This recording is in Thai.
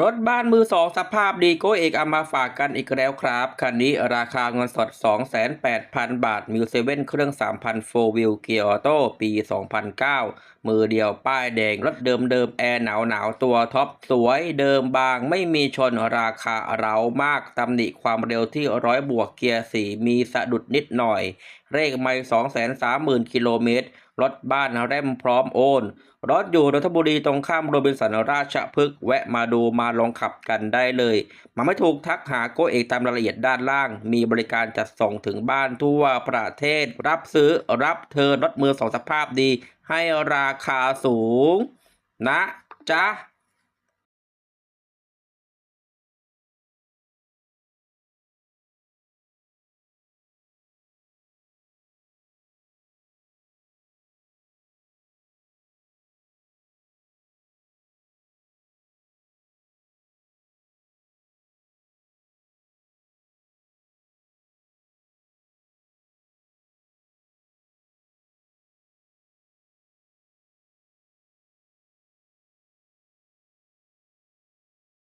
รถบ้านมือสองสภาพดีโกเอกเอามาฝากกันอีกแล้วครับ คันนี้ราคาเงินสด 28,000 บาท มิวเซเว่นเครื่อง 3,000 4 wheel เกียร์ออโต้ปี 2009 มือเดียวป้ายแดง รถเดิมเดิมแอร์หนาวหนาวตัวท็อป สวยเดิมบางไม่มีชนราคาเรามากตำหนิความเร็วที่ร้อยบวกเกียร์สีมีสะดุดนิดหน่อย เลขไม่230,000 กิโลเมตร รถบ้านแร่มพร้อมโอน รถอยู่นนทบุรีตรงข้ามโรบินสันราชพฤกษ์แวะมาดูมาลองขับกันได้เลย มาไม่ถูกทักหาโกเอกตามรายละเอียดด้านล่าง มีบริการจัดส่งถึงบ้านทั่วประเทศ รับซื้อรับเทอร์รถมือสองสภาพดี ให้ราคาสูง นะจ๊ะ